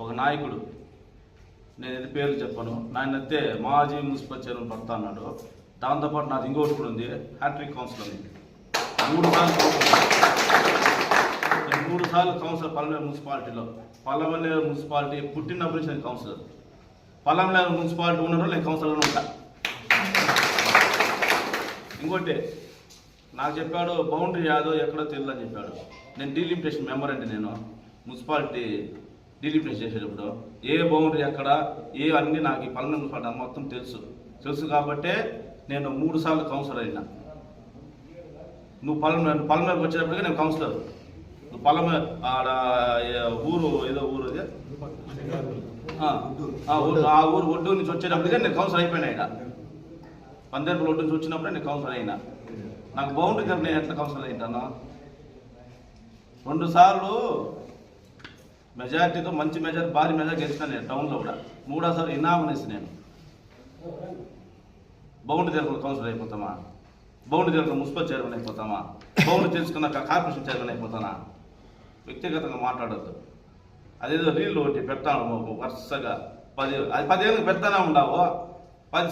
ఒక నాయకుడు. నేను ఎన్ని పేర్లు చెప్పను. నాయనైతే మాజీ మున్సిపల్ చైర్మన్ భర్త అన్నాడు. దాంతోపాటు నాది ఇంకోటి కూడా ఉంది. హ్యాట్రిక్ కౌన్సిల్ ఉంది మూడు సార్లు నేను మూడు సార్లు కౌన్సిలర్ పల్లె మున్సిపాలిటీలో. పల్లె మున్సిపాలిటీ పుట్టినప్పటి నుంచి నేను కౌన్సిలర్. పల్లె మున్సిపాలిటీ ఉన్న నేను కౌన్సిలర్లో ఉంటా. ఇంకోటి నాకు చెప్పాడు బౌండరీ యాదో ఎక్కడో తెలియదు అని చెప్పాడు. నేను డీలిమిటేషన్ మెంబర్ అండి నేను. మున్సిపాలిటీ డీలిమిటేషన్ చేసేటప్పుడు ఏ బౌండరీ ఎక్కడ ఏ అన్ని నాకు ఈ పల్లె మున్సిపాలిటీ మొత్తం తెలుసు. తెలుసు కాబట్టే నేను మూడు సార్లు కౌన్సిలర్ అయినా. నువ్వు పల్లె పల్లెకి వచ్చేటప్పటికి నేను కౌన్సిలర్ నువ్వు పల్లె ఆడ ఏ ఊరు ఏదో ఊరు అది? ఆ, ఊరు ఆ ఊరు ఒడ్డు నుంచి వచ్చేటప్పటికే నేను కౌన్సిలర్ అయిపోయినా ఇక్కడ. పందేరు ఒడ్డు నుంచి వచ్చినప్పుడే నేను కౌన్సిలర్ అయినా. నాకు బౌండరీ దగ్గర నేను ఎట్లా కౌన్సిలర్ అయింటాను రెండు సార్లు మెజార్టీతో మంచి మెజార్టీ భారీ మెజార్టీ గెలిచిన నేను టౌన్లో కూడా. మూడోసారి ఇనామనేసి నేను. బౌండరీ దగ్గర కౌన్సిలర్ అయిపోతామా? బౌండరీ దగ్గర మున్సిపల్ చైర్మన్ అయిపోతామా? బౌండరీ తెలుసుకున్నాక కార్పొరేషన్ చైర్మన్ అయిపోతానా? వ్యక్తిగతంగా మాట్లాడద్దు. అదేదో రీల్ ఒకటి పెడతాను వరుసగా. పది అది పదేళ్ళకి పెడతానే ఉండవు? పది